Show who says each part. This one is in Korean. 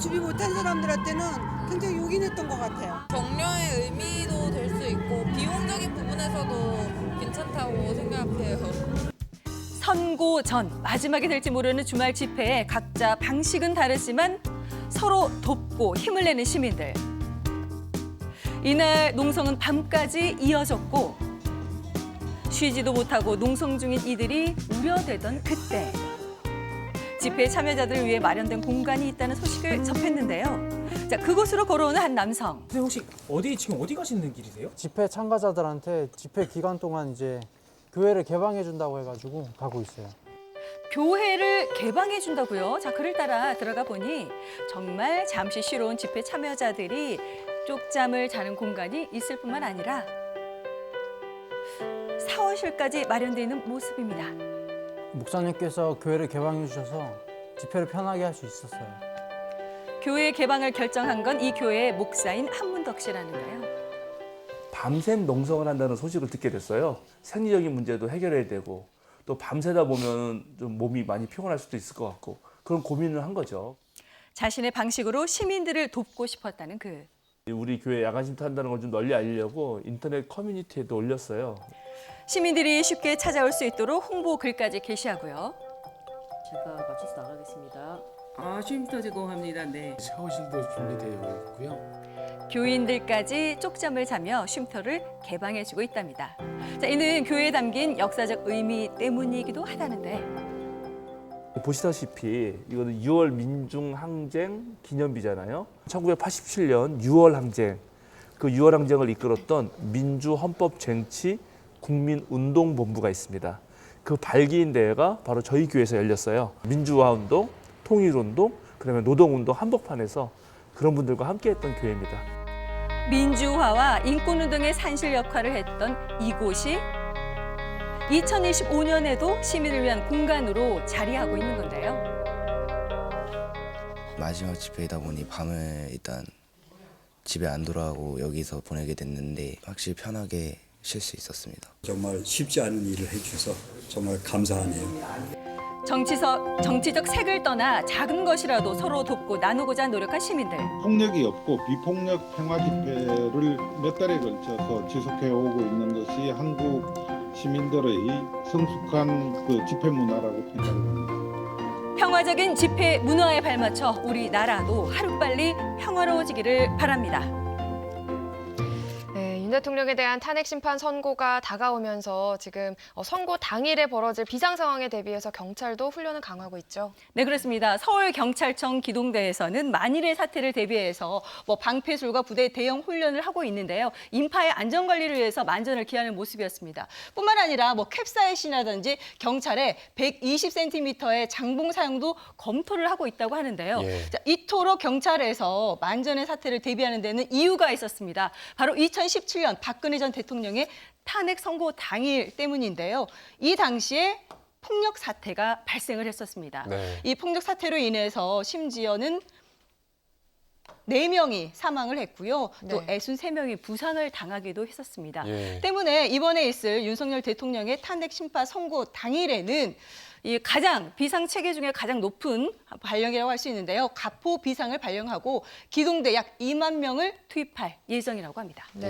Speaker 1: 준비 못한 사람들한테는 굉장히 요긴했던 것 같아요.
Speaker 2: 격려의 의미도 될 수 있고 비용적인 부분에서도 괜찮다고 생각해요.
Speaker 3: 선고 전 마지막이 될지 모르는 주말 집회에 각자 방식은 다르지만 서로 돕고 힘을 내는 시민들. 이날 농성은 밤까지 이어졌고 쉬지도 못하고 농성 중인 이들이 우려되던 그때 집회 참여자들을 위해 마련된 공간이 있다는 소식을 접했는데요. 자, 그곳으로 걸어오는 한 남성.
Speaker 4: 선생님 혹시 어디 지금 어디 가시는 길이세요?
Speaker 5: 집회 참가자들한테 집회 기간 동안 이제 교회를 개방해 준다고 해가지고 가고 있어요.
Speaker 3: 교회를 개방해 준다고요. 자, 그를 따라 들어가 보니 정말 잠시 쉬러 온 집회 참여자들이 쪽잠을 자는 공간이 있을 뿐만 아니라 샤워실까지 마련되어 있는 모습입니다.
Speaker 5: 목사님께서 교회를 개방해 주셔서 집회를 편하게 할 수 있었어요.
Speaker 3: 교회 개방을 결정한 건 이 교회의 목사인 한문덕 씨라는데요.
Speaker 6: 밤샘 농성을 한다는 소식을 듣게 됐어요. 생리적인 문제도 해결해야 되고 또 밤새다 보면 좀 몸이 많이 피곤할 수도 있을 것 같고 그런 고민을 한 거죠.
Speaker 3: 자신의 방식으로 시민들을 돕고 싶었다는 그.
Speaker 6: 우리 교회 야간 쉼터 한다는 걸 좀 널리 알리려고 인터넷 커뮤니티에도 올렸어요.
Speaker 3: 시민들이 쉽게 찾아올 수 있도록 홍보 글까지 게시하고요.
Speaker 7: 제가 맞춰서 나가겠습니다.
Speaker 8: 아, 쉼터 제공합니다. 네.
Speaker 9: 샤워실도 준비되어 있고요.
Speaker 3: 교인들까지 쪽잠을 자며 쉼터를 개방해주고 있답니다. 자, 이는 교회에 담긴 역사적 의미 때문이기도 하다는데
Speaker 6: 보시다시피 이거는 6월 민중 항쟁 기념비잖아요. 1987년 6월 항쟁 그 6월 항쟁을 이끌었던 민주 헌법 쟁취 국민운동본부가 있습니다. 그 발기인 대회가 바로 저희 교회에서 열렸어요. 민주화 운동, 통일 운동, 그다음에 노동 운동 한복판에서 그런 분들과 함께했던 교회입니다.
Speaker 3: 민주화와 인권 운동의 산실 역할을 했던 이곳이 2025년에도 시민을 위한 공간으로 자리하고 있는 건데요.
Speaker 10: 마지막 집회이다 보니 밤을 일단 집에 안 돌아가고 여기서 보내게 됐는데 확실히 편하게 쉴 수 있었습니다.
Speaker 11: 정말 쉽지 않은 일을 해주셔서 정말 감사하네요.
Speaker 3: 정치적, 정치적 색을 떠나 작은 것이라도 서로 돕고 나누고자 노력한 시민들.
Speaker 12: 폭력이 없고 비폭력 평화 집회를 몇 달에 걸쳐서 지속해 오고 있는 것이 한국 시민들의 성숙한 그 집회 문화라고 생각합니다.
Speaker 3: 평화적인 집회 문화에 발맞춰 우리 나라도 하루빨리 평화로워지기를 바랍니다.
Speaker 13: 네, 윤 대통령에 대한 탄핵 심판 선고가 다가오면서 지금 어, 선고 당일에 벌어질 비상 상황에 대비해서 경찰도 훈련을 강화하고 있죠.
Speaker 3: 네, 그렇습니다. 서울 경찰청 기동대에서는 만일의 사태를 대비해서 뭐 방패술과 부대 대형 훈련을 하고 있는데요. 인파의 안전 관리를 위해서 만전을 기하는 모습이었습니다. 뿐만 아니라 뭐 캡사이신이라든지 경찰의 120cm의 장봉 사용도 검토를 하고 있다고 하는데요. 자, 이토록 경찰에서 만전의 사태를 대비하는 데는 이유가 있었습니다. 바로 2017년 박근혜 전 대통령의 탄핵 선고 당일 때문인데요. 이 당시에 폭력 사태가 발생을 했었습니다. 이 폭력 사태로 인해서 심지어는 네명이 사망을 했고요. 또
Speaker 13: 네.
Speaker 3: 63명이 부상을 당하기도 했었습니다. 때문에 이번에 있을 윤석열 대통령의 탄핵 심판 선고 당일에는 이 가장 비상 체계 중에 가장 높은 발령이라고 할 수 있는데요. 가포 비상을 발령하고 기동대 약 2만 명을 투입할 예정이라고 합니다.
Speaker 13: 네.